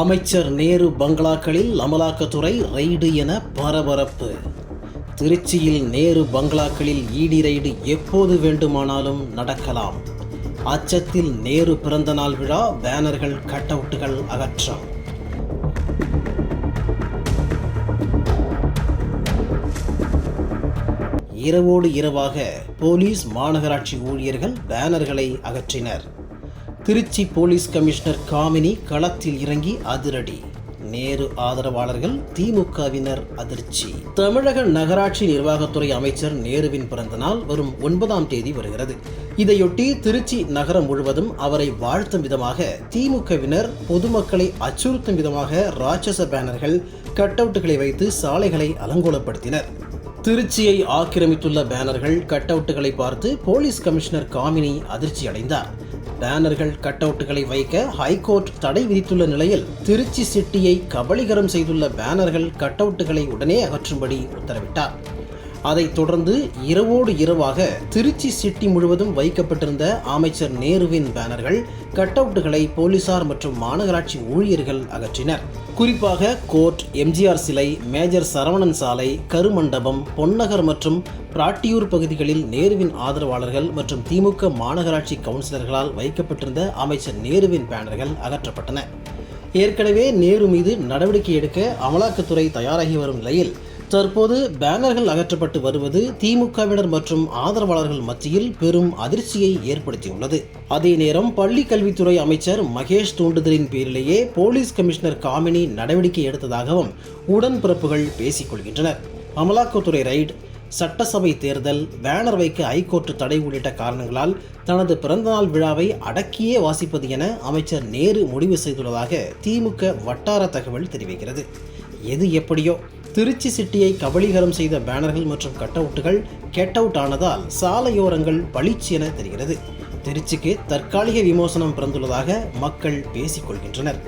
அமைச்சர் நேரு பங்களாக்களில் அமலாக்கத்துறை ரெய்டு என பரபரப்பு. திருச்சியில் நேரு பங்களாக்களில் ஈடி ரைடு எப்போது வேண்டுமானாலும் நடக்கலாம். அச்சத்தில் நேரு பிறந்தநாள் விழா பேனர்கள் கட்டவுட்டுகள் அகற்றம். இரவோடு இரவாக போலீஸ் மாநகராட்சி ஊழியர்கள் பேனர்களை அகற்றினர். திருச்சி போலீஸ் கமிஷனர் காமினி களத்தில் இறங்கி அதிரடி. நேரு ஆதரவாளர்கள் திமுகவினர் அதிர்ச்சி. தமிழக நகராட்சி நிர்வாகத்துறை அமைச்சர் நேருவின் பிறந்த நாள் வரும் ஒன்பதாம் தேதி வருகிறது. இதையொட்டி திருச்சி நகரம் முழுவதும் அவரை வாழ்த்தும் விதமாக திமுகவினர் பொதுமக்களை அச்சுறுத்தும் விதமாக ராட்சச பேனர்கள் கட்டவுட்டுகளை வைத்து சாலைகளை அலங்கோலப்படுத்தினர். திருச்சியை ஆக்கிரமித்துள்ள பேனர்கள் கட்டவுட்டுகளை பார்த்து போலீஸ் கமிஷனர் காமினி அதிர்ச்சி அடைந்தார் பேனர்கள் கட்டவுட்டுகளை வைக்க ஹைகோர்ட் தடை விதித்துள்ள நிலையில் திருச்சி சிட்டியை கபலீகரம் செய்துள்ள பேனர்கள் கட்டவுட்டுகளை உடனே அகற்றும்படி உத்தரவிட்டார். அதைத் தொடர்ந்து இரவோடு இரவாக திருச்சி சிட்டி முழுவதும் வைக்கப்பட்டிருந்த அமைச்சர் நேருவின் பேனர்கள் கட்டவுட்டுகளை போலீசார் மற்றும் மாநகராட்சி ஊழியர்கள் அகற்றினர். குறிப்பாக கோர்ட் எம்ஜிஆர் சிலை மேஜர் சரவணன் சாலை கருமண்டபம் பொன்னகர் மற்றும் பிராட்டியூர் பகுதிகளில் நேருவின் ஆதரவாளர்கள் மற்றும் திமுக மாநகராட்சி கவுன்சிலர்களால் வைக்கப்பட்டிருந்த அமைச்சர் நேருவின் பேனர்கள் அகற்றப்பட்டன. ஏற்கனவே நேரு மீது நடவடிக்கை எடுக்க அமலாக்கத்துறை தயாராகி வரும் நிலையில் தற்போது பேனர்கள் அகற்றப்பட்டு வருவது திமுகவினர் மற்றும் ஆதரவாளர்கள் மத்தியில் பெரும் அதிர்ச்சியை ஏற்படுத்தியுள்ளது. அதே நேரம் பள்ளி கல்வித்துறை அமைச்சர் மகேஷ் தூண்டுதலின் பேரிலேயே போலீஸ் கமிஷனர் காமினி நடவடிக்கை எடுத்ததாகவும் உடன்பிறப்புகள் பேசிக் கொள்கின்றனர். அமலாக்கத்துறை ரைடு சட்டசபை தேர்தல் பேனர் வைக்க ஐகோர்ட் தடை உள்ளிட்ட காரணங்களால் தனது பிறந்தநாள் விழாவை அடக்கியே வாசிப்பது என அமைச்சர் நேரு முடிவு செய்துள்ளதாக திமுக வட்டார தகவல் தெரிவிக்கிறது. எது எப்படியோ திருச்சி சிட்டியை கபலீகரம் செய்த பேனர்கள் மற்றும் கட்டவுட்டுகள் கெட் அவுட் ஆனதால் சாலையோரங்கள் பளிச்சு என தெரிகிறது. திருச்சிக்கு தற்காலிக விமோசனம் பிறந்துள்ளதாக மக்கள் பேசிக் கொள்கின்றனர்